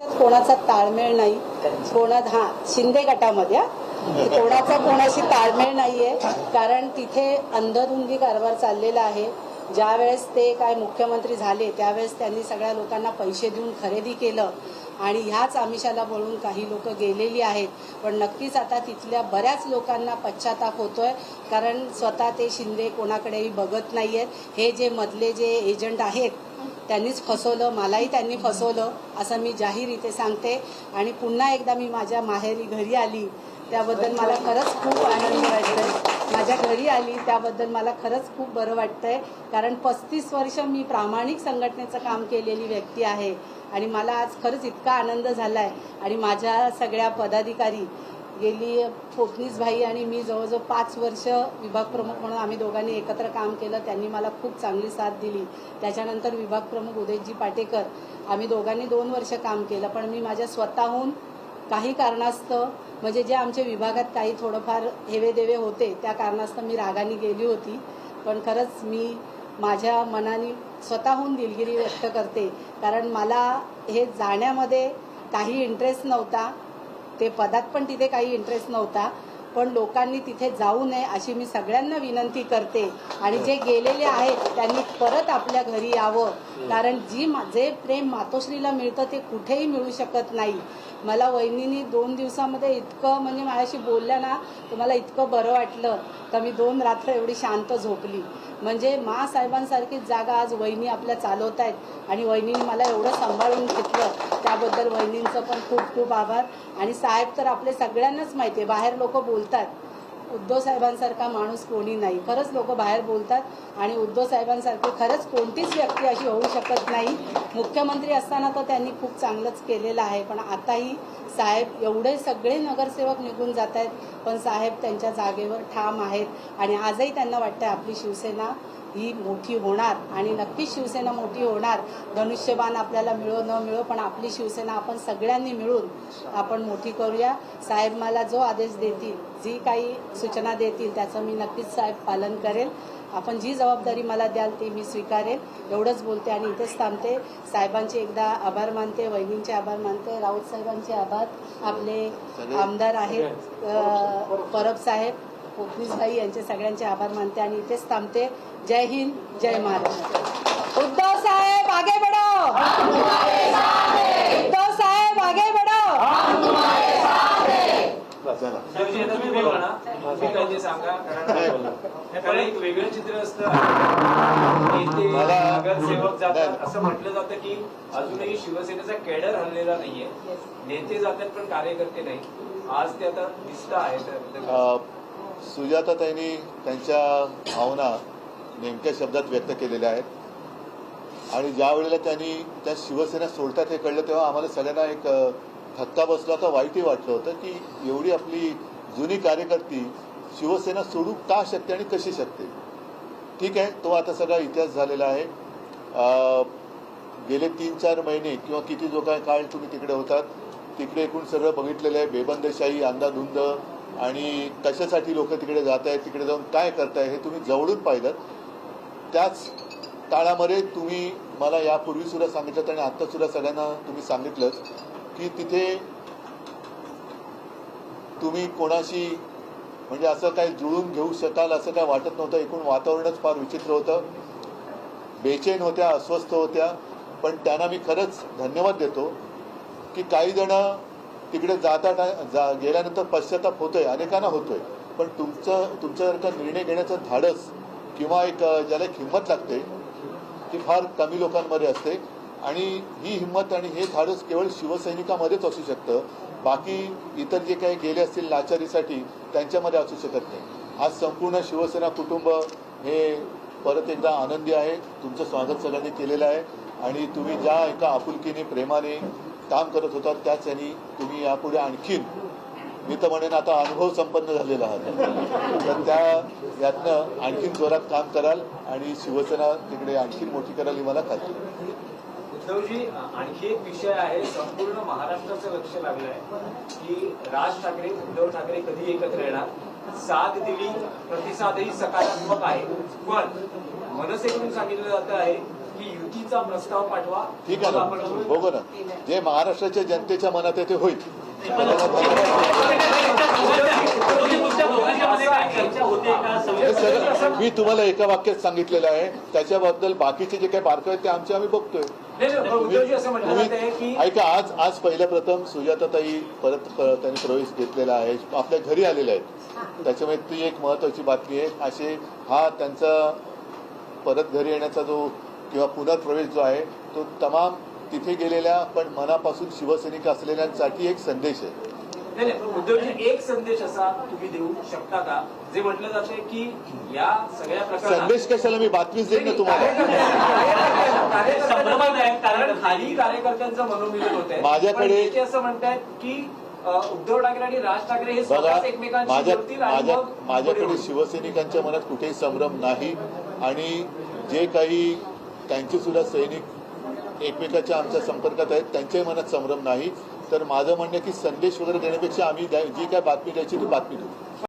कोणाचा ताळमेळ नाही. कोणा हा शिंदे गटामध्ये कोणाचा कोणाशी ताळमेळ नाहीये. कारण तिथे अंधधुंदी कारभार चाललेला आहे. ज्या वेळेस ते काय मुख्यमंत्री झाले त्यावेळेस त्यांनी सगळ्या लोकांना पैसे देऊन खरेदी केलं. आणि ह्याच आमिषाला बोलून काही लोक गेलेली आहेत. पण नक्कीच आता तिथल्या बऱ्याच लोकांना पश्चाताप होतोय. कारण स्वतः ते शिंदे कोणाकडेही बघत नाहीयेत. हे जे मधले जे एजंट आहेत त्यांनीच फसवलं मलाही त्यांनी फसवलं असं मी जाहीर इथे सांगते. आणि पुन्हा एकदा मी माझ्या माहेरी घरी आली त्याबद्दल मला खरंच खूप आनंद वाटतोय. माझ्या घरी आली त्याबद्दल मला खरंच खूप बरं वाटतंय. कारण पस्तीस वर्ष मी प्रामाणिक संघटनेचं काम केलेली व्यक्ती आहे. आणि मला आज खरंच इतका आनंद झालाय. आणि माझ्या सगळ्या पदाधिकारी गेली फोटनीस भाई आणि मी जवळजवळ पाच वर्ष विभाग प्रमुख म्हणून आम्ही दोघांनी एकत्र काम केलं. त्यांनी मला खूप चांगली साथ दिली. त्याच्यानंतर विभाग प्रमुख उदयजी पाटेकर आम्ही दोघांनी दोन वर्ष काम केलं. पण मी माझ्या स्वतःहून काही कारणास्तव म्हणजे जे आमच्या विभागात काही थोडंफार हेवेदेवे होते त्या कारणास्तव मी रागाने गेली होती. पण खरंच मी माझ्या मनाने स्वतःहून दिलगिरी व्यक्त करते. कारण मला हे जाण्यामध्ये काही इंटरेस्ट नव्हता. ते पदात पण तिथे काही इंटरेस्ट नव्हता. पण लोकांनी तिथे जाऊ नये अशी मी सगळ्यांना विनंती करते. आणि जे गेलेले आहेत त्यांनी परत आपल्या घरी यावं. कारण जी जे प्रेम मातोश्रीला मिळतं ते कुठेही मिळू शकत नाही. मला वहिनीनी दोन दिवसामध्ये इतकं म्हणजे माझ्याशी बोलल्या ना तर मला इतकं बरं वाटलं. तर मी दोन रात्र एवढी शांत झोपली. म्हणजे मा साहेबांसारखीच जागा आज वहिनी आपल्या चालवत आहेत आणि वहिनीने मला एवढं सांभाळून घेतलं त्याबद्दल वहिनींचं पण खूप खूप आभार. आणि साहेब तर आपले सगळ्यांनाच माहिती आहे बाहेर लोक बोलतात. उद्धव साहेबांसारखा माणूस कोणी नाही. खरंच लोक बाहेर बोलतात आणि उद्धव साहेबांसारखे खरंच कोणतीच व्यक्ती अशी होऊ शकत नाही. मुख्यमंत्री असताना तर त्यांनी खूप चांगलंच केलेलं आहे. पण आताही साहेब एवढे सगळे नगरसेवक निघून जात आहेत पण साहेब त्यांच्या जागेवर ठाम आहेत. आणि आजही त्यांना वाटतं आपली शिवसेना ही मोठी होणार आणि नक्कीच शिवसेना मोठी होणार. धनुष्यबाण आपल्याला मिळो न मिळो पण आपली शिवसेना आपण सगळ्यांनी मिळून आपण मोठी करूया. साहेब मला जो आदेश देतील जी काही सूचना देतील त्याचं मी नक्कीच साहेब पालन करेल. आपण जी जबाबदारी मला द्याल ती मी स्वीकारेल. एवढंच बोलते आणि इथेच थांबते. साहेबांचे एकदा आभार मानते वहिनींचे आभार मानते राऊत साहेबांचे आभार. आपले आमदार आहेत परब साहेब. कोकणीसबाई यांचे सगळ्यांचे आभार मानते आणि इथेच थांबते. जय हिंद जय महाराष्ट्र. उद्धव साहेब आगे बढ़ो. एक वेगळं चित्र असतं नगरसेवक जातात. असं म्हटलं जातं की अजूनही शिवसेनेचा केडर हल्लेला नाहीये. नेते जातात पण कार्यकर्ते नाही. आज ते आता दिसत आहेत. सुजाताताईंनी त्यांच्या भावना नेमक्या शब्दात व्यक्त केलेल्या आहेत. आणि ज्या वेळेला त्यांनी त्या शिवसेना सोडतात हे कळलं तेव्हा आम्हाला सगळ्यांना एक थक्का धक्का बसला होता वाईटही वाटलं होतं की एवढी आपली जुनी कार्यकर्ती शिवसेना सोडू का शकते आणि कशी शकते? ठीक आहे तो आता सगळा इतिहास झालेला आहे. गेले तीन चार महिने किंवा किती जो काय काळ तुम्ही तिकडे होतात तिकडे एकूण सगळं बघितलेलं आहे. बेबंदशाही अंधाधुंद आणि कशासाठी लोक तिकडे जात आहेत तिकडे जाऊन काय करताय हे तुम्ही जवळून पाहिलं. त्याच काळामध्ये तुम्ही मला यापूर्वी सुद्धा सांगितलं आणि आता सुद्धा सगळ्यांना तुम्ही सांगितलं की तिथे तुम्ही कोणाशी म्हणजे असं काही जुळून घेऊ शकाल असं काय वाटत नव्हतं. एकूण वातावरणच फार विचित्र होतं. बेचैन होत्या अस्वस्थ होत्या. पण त्यांना मी खरंच धन्यवाद देतो की काही जण तिकडे जाता जा गेल्यानंतर पश्चाताप होतोय अनेकांना होतोय. पण तुमचं तुमच्यासारखा निर्णय घेण्याचं धाडस किंवा एक ज्याला एक हिंमत लागते ती फार कमी लोकांमध्ये असते. आणि ही हिंमत आणि हे धाडस केवळ शिवसैनिकामध्येच असू शकतं. बाकी इतर जे काही गेले असतील लाचारीसाठी त्यांच्यामध्ये असू शकत नाही. आज संपूर्ण शिवसेना कुटुंब हे परत एकदा आनंदी आहे. तुमचं स्वागत सगळ्यांनी केलेलं आहे. आणि तुम्ही ज्या एका आपुलकीने प्रेमाने काम करत होता त्याच यांनी तुम्ही यापुढे आणखीन मी तर म्हणेन आता अनुभव संपन्न झालेला आहात. तर त्या यातनं आणखीन जोरात काम कराल आणि शिवसेना तिकडे आणखीन मोठी कराल ही मला खात्री उद्धवजी आणखी एक विषय आहे संपूर्ण महाराष्ट्राचं लक्ष लागलं आहे की राज ठाकरे उद्धव ठाकरे कधी एकत्र येणार? साथ दिली प्रतिसादही सकारात्मक आहे पण मनसेकडून सांगितलं जात आहे प्रस्ताव पाठवा. ठीक आहे ना. बघू ना जे महाराष्ट्राच्या जनतेच्या मनात आहे ते होईल. हे मी तुम्हाला एका वाक्यात सांगितलेलं आहे. त्याच्याबद्दल बाकीचे जे काही बारकावे आहेत ते आमचे आम्ही बघतोय. ऐका आज आज पहिल्या प्रथम सुजाताताई परत त्यांनी प्रवेश घेतलेला आहे. आपल्या घरी आलेल्या आहेत. त्याच्यामुळे ती एक महत्वाची बातमी आहे. असे हा त्यांचा परत घरी येण्याचा जो किंवा पुनर्प्रवेश जो आहे तो तमाम तिथे गेलेल्या पण मनापासून शिवसैनिक असलेल्यांसाठी एक संदेश आहे. एक संदेश असा तुम्ही देऊ शकता का? जे म्हटलं जाते की या सगळ्या संदेश कशाला मी बातमीच देईन ना तुम्हाला? कारण खाली कार्यकर्त्यांचं मनोमिलन होत आहे. माझ्याकडे- असं म्हणतायत की उद्धव ठाकरे आणि राज ठाकरे हे माझ्या माझ्याकडे. शिवसैनिकांच्या मनात कुठेही संभ्रम नाही आणि जे काही त्यांचे सुद्धा सैनिक एकमेकाच्या आमच्या संपर्कात आहेत. त्यांच्याही मनात संभ्रम नाही. तर माझं म्हणणं आहे की संदेश वगैरे देण्यापेक्षा आम्ही द्या- जी काय बातमी द्यायची ती बातमी देऊ.